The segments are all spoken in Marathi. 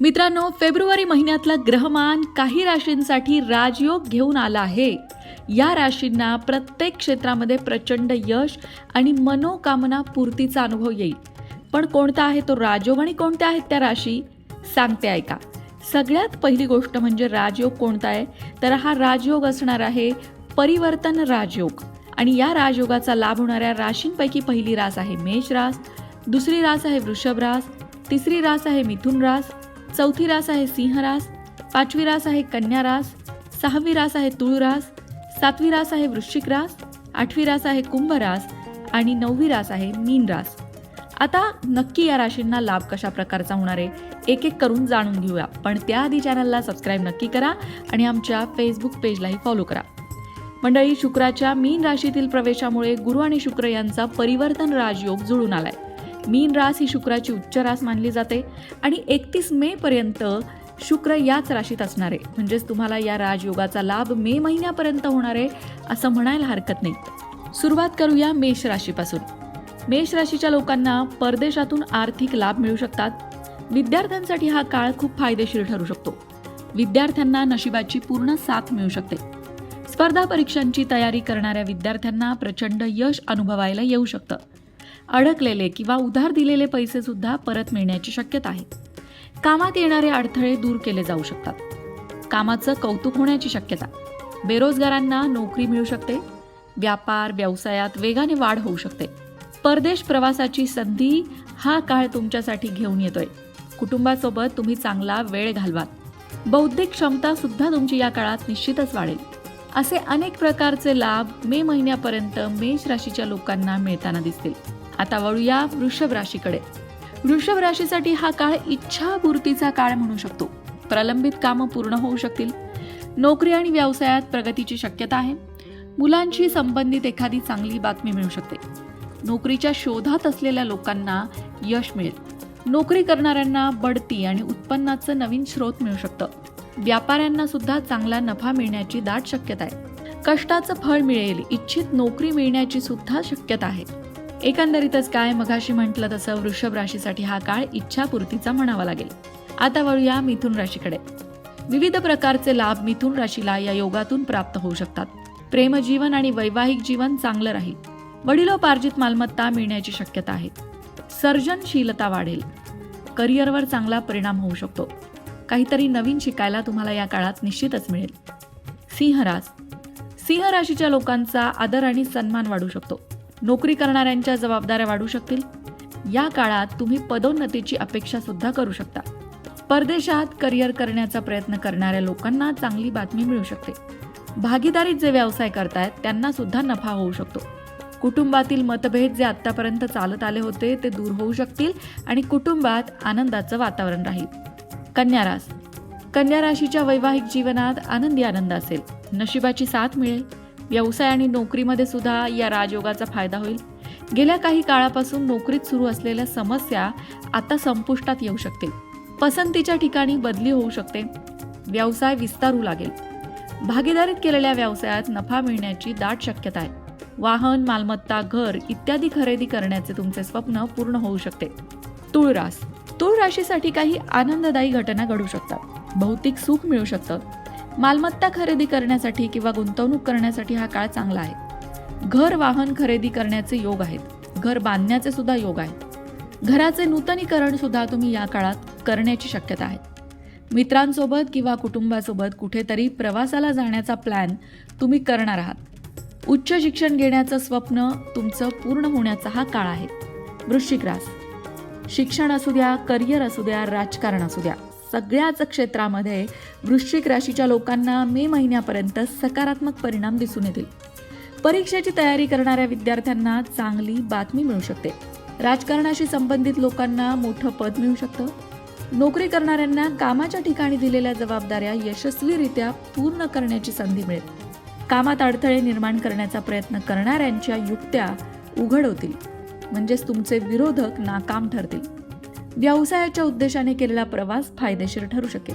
मित्रांनो फेब्रुवारी महिन्यातला ग्रहमान काही राशींसाठी राजयोग घेऊन आला आहे. या राशींना प्रत्येक क्षेत्रामध्ये प्रचंड यश आणि मनोकामना पूर्तीचा अनुभव येईल. पण कोणता आहे तो राजयोग आणि कोणत्या आहेत त्या राशी? सांगते ऐका. सगळ्यात पहिली गोष्ट म्हणजे राजयोग कोणता आहे? तर हा राजयोग असणार आहे परिवर्तन राजयोग. आणि या राजयोगाचा लाभ होणाऱ्या राशींपैकी पहिली रास आहे मेष रास दुसरी रास आहे वृषभ रास तिसरी रास आहे मिथुन रास चौथी रास आहे सिंह रास पाचवी रास आहे कन्या रास सहावी रास आहे तुळ रास सातवी रास आहे वृश्चिक रास आठवी रास आहे कुंभ रास आणि नववी रास आहे मीन रास. आता नक्की या राशींना लाभ कशा प्रकारचा होणार आहे एक एक करून जाणून घेऊया. पण त्याआधी चॅनलला सबस्क्राईब नक्की करा आणि आमच्या फेसबुक पेजलाही फॉलो करा. मंडळी शुक्राच्या मीन राशीतील प्रवेशामुळे गुरु आणि शुक्र यांचा परिवर्तन राजयोग जुळून आलाय. मीन रास ही शुक्राची उच्च रास मानली जाते आणि एकतीस मे पर्यंत शुक्र याच राशीत असणार. आहे म्हणजेच तुम्हाला या राजयोगाचा लाभ मे महिन्यापर्यंत होणार आहे असं म्हणायला हरकत नाही. सुरुवात करूया मेष राशीपासून. मेष राशीच्या लोकांना परदेशातून आर्थिक लाभ मिळू शकतात. विद्यार्थ्यांसाठी हा काळ खूप फायदेशीर ठरू शकतो. विद्यार्थ्यांना नशिबाची पूर्ण साथ मिळू शकते. स्पर्धा परीक्षांची तयारी करणाऱ्या विद्यार्थ्यांना प्रचंड यश अनुभवायला येऊ शकतं. अडकलेले किंवा उधार दिलेले पैसेसुद्धा परत मिळण्याची शक्यता आहे. कामात येणारे अडथळे दूर केले जाऊ शकतात. कामाचं कौतुक होण्याची शक्यता. बेरोजगारांना नोकरी मिळू शकते. व्यापार व्यवसायात वेगाने वाढ होऊ शकते. परदेश प्रवासाची संधी हा काळ तुमच्यासाठी घेऊन येतोय. कुटुंबासोबत तुम्ही चांगला वेळ घालवाल. बौद्धिक क्षमता सुद्धा तुमची या काळात निश्चितच वाढेल. असे अनेक प्रकारचे लाभ मे महिन्यापर्यंत मेष राशीच्या लोकांना मिळताना दिसतील. आता वळूया वृषभ राशीकडे. वृषभ राशीसाठी हा काळ इच्छापूर्तीचा काळ म्हणू शकतो. प्रलंबित कामं पूर्ण होऊ शकतील. नोकरी आणि व्यवसायात प्रगतीची शक्यता आहे. मुलांशी संबंधित एखादी चांगली बातमी मिळू शकते. नोकरीच्या शोधात असलेल्या लोकांना यश मिळेल. नोकरी करणाऱ्यांना बढती आणि उत्पन्नाचं नवीन स्रोत मिळू शकतं. व्यापाऱ्यांना सुद्धा चांगला नफा मिळण्याची दाट शक्यता आहे. कष्टाचं फळ मिळेल. इच्छित नोकरी मिळण्याची सुद्धा शक्यता आहे. एकंदरीतच काय मघाशी म्हटलं तसं वृषभ राशीसाठी हा काळ इच्छापूर्तीचा म्हणावा लागेल. आता वळूया मिथुन राशीकडे. विविध प्रकारचे लाभ मिथुन राशीला या योगातून प्राप्त होऊ शकतात. प्रेमजीवन आणि वैवाहिक जीवन चांगलं राहील. वडिलोपार्जित मालमत्ता मिळण्याची शक्यता आहे. सर्जनशीलता वाढेल. करिअरवर चांगला परिणाम होऊ शकतो. काहीतरी नवीन शिकायला तुम्हाला या काळात निश्चितच मिळेल. सिंहराज. सिंह राशीच्या लोकांचा आदर आणि सन्मान वाढू शकतो. नोकरी करणाऱ्यांच्या जबाबदाऱ्या वाढू शकतील. या काळात तुम्ही पदोन्नतीची अपेक्षा सुद्धा करू शकता. परदेशात करिअर करण्याचा प्रयत्न करणाऱ्या लोकांना चांगली बातमी मिळू शकते. भागीदारीत जे व्यवसाय करतायत त्यांना सुद्धा नफा होऊ शकतो. कुटुंबातील मतभेद जे आतापर्यंत चालत आले होते ते दूर होऊ शकतील आणि कुटुंबात आनंदाचं वातावरण राहील. कन्या रास. कन्या राशीच्या वैवाहिक जीवनात आनंदी आनंद असेल. नशिबाची साथ मिळेल. व्यवसाय आणि नोकरीमध्ये सुद्धा या राजयोगाचा फायदा होईल. गेल्या काही काळापासून नोकरीत सुरू असलेल्या समस्या आता संपुष्टात येऊ शकतील. पसंतीच्या ठिकाणी बदली होऊ शकते. व्यवसाय विस्तारू लागेल. भागीदारीत केलेल्या व्यवसायात नफा मिळण्याची दाट शक्यता आहे. वाहन मालमत्ता घर इत्यादी खरेदी करण्याचे तुमचे स्वप्न पूर्ण होऊ शकते. तुळ रास तुळ राशीसाठी काही आनंददायी घटना घडू शकतात. भौतिक सुख मिळू शकतं. मालमत्ता खरेदी करण्यासाठी किंवा गुंतवणूक करण्यासाठी हा काळ चांगला आहे. घर वाहन खरेदी करण्याचे योग आहेत. घर बांधण्याचे सुद्धा योग आहेत. घराचे नूतनीकरण सुद्धा तुम्ही या काळात करण्याची शक्यता आहे. मित्रांसोबत किंवा कुटुंबासोबत कुठेतरी प्रवासाला जाण्याचा प्लॅन तुम्ही करणार आहात. उच्च शिक्षण घेण्याचं स्वप्न तुमचं पूर्ण होण्याचा हा काळ आहे. वृश्चिक रास. शिक्षण असू द्या करिअर असू द्या राजकारण असू द्या. सगळ्याच क्षेत्रामध्ये वृश्चिक राशीच्या लोकांना मे महिन्यापर्यंत सकारात्मक परिणाम दिसून येतील. परीक्षेची तयारी करणाऱ्या विद्यार्थ्यांना चांगली बातमी मिळू शकते. राजकारणाशी संबंधित लोकांना मोठं पद मिळू शकतं. नोकरी करणाऱ्यांना कामाच्या ठिकाणी दिलेल्या जबाबदाऱ्या यशस्वीरित्या पूर्ण करण्याची संधी मिळेल. कामात अडथळे निर्माण करण्याचा प्रयत्न करणाऱ्यांच्या युक्त्या उघड होतील म्हणजेच तुमचे विरोधक नाकाम ठरतील. व्यवसायाच्या उद्देशाने केलेला प्रवास फायदेशीर ठरू शकेल.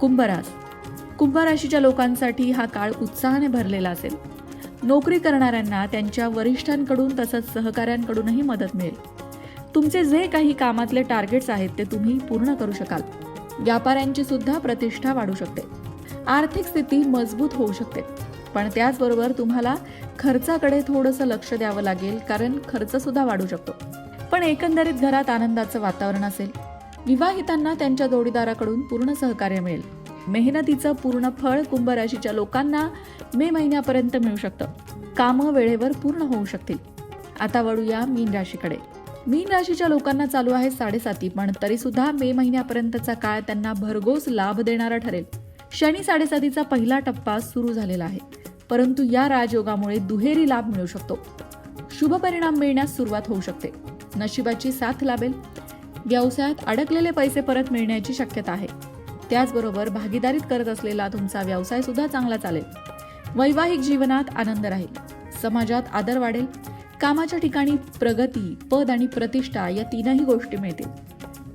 कुंभरास कुंभ राशीच्या लोकांसाठी हा काळ उत्साहाने भरलेला असेल. नोकरी करणाऱ्यांना त्यांच्या वरिष्ठांकडून तसंच सहकाऱ्यांकडूनही मदत मिळेल. तुमचे जे काही कामातले टार्गेट्स आहेत ते तुम्ही पूर्ण करू शकाल. व्यापाऱ्यांची सुद्धा प्रतिष्ठा वाढू शकते. आर्थिक स्थिती मजबूत होऊ शकते. पण त्याचबरोबर तुम्हाला खर्चाकडे थोडंसं लक्ष द्यावं लागेल कारण खर्च सुद्धा वाढू शकतो. पण एकंदरीत घरात आनंदाचं वातावरण असेल. विवाहितांना त्यांच्या जोडीदाराकडून पूर्ण सहकार्य मिळेल. मेहनतीचं पूर्ण फळ कुंभ राशीच्या लोकांना मे महिन्यापर्यंत मिळू शकतं. कामं वेळेवर पूर्ण होऊ शकतील. आता वळूया मीन राशीकडे. मीन राशीच्या लोकांना चालू आहे साडेसाती पण तरी सुद्धा मे महिन्यापर्यंतचा काळ त्यांना भरघोस लाभ देणारा ठरेल. शनी साडेसातीचा पहिला टप्पा सुरू झालेला आहे. परंतु या राजयोगामुळे दुहेरी लाभ मिळू शकतो. शुभ परिणाम मिळण्यास सुरुवात होऊ शकते. नशिबाची साथ लाभेल. व्यवसायात अडकलेले पैसे परत मिळण्याची शक्यता आहे. त्याचबरोबर भागीदारीत करत असलेला तुमचा व्यवसाय सुद्धा चांगला चालेल. वैवाहिक जीवनात आनंद राहील. समाजात आदर वाढेल. कामाच्या ठिकाणी प्रगती पद आणि प्रतिष्ठा या तीनही गोष्टी मिळतील.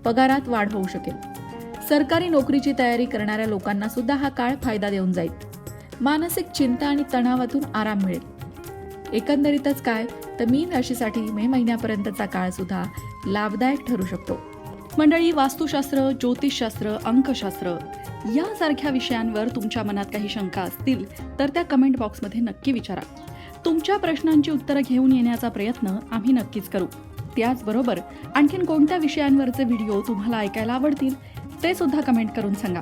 पगारात वाढ होऊ शकेल. सरकारी नोकरीची तयारी करणाऱ्या लोकांना सुद्धा हा काळ फायदा देऊन जाईल. मानसिक चिंता आणि तणावातून आराम मिळेल. एकंदरीतच काय? तर मीन राशीसाठी मे महिन्यापर्यंतचा काळ सुद्धा लाभदायक ठरू शकतो. मंडळी वास्तुशास्त्र ज्योतिषशास्त्र अंकशास्त्र यासारख्या विषयांवर तुमच्या मनात काही शंका असतील तर त्या कमेंट बॉक्समध्ये नक्की विचारा. तुमच्या प्रश्नांची उत्तरं घेऊन येण्याचा प्रयत्न आम्ही नक्कीच करू. त्याचबरोबर आणखीन कोणत्या विषयांवरचे व्हिडिओ तुम्हाला ऐकायला आवडतील ते सुद्धा कमेंट करून सांगा.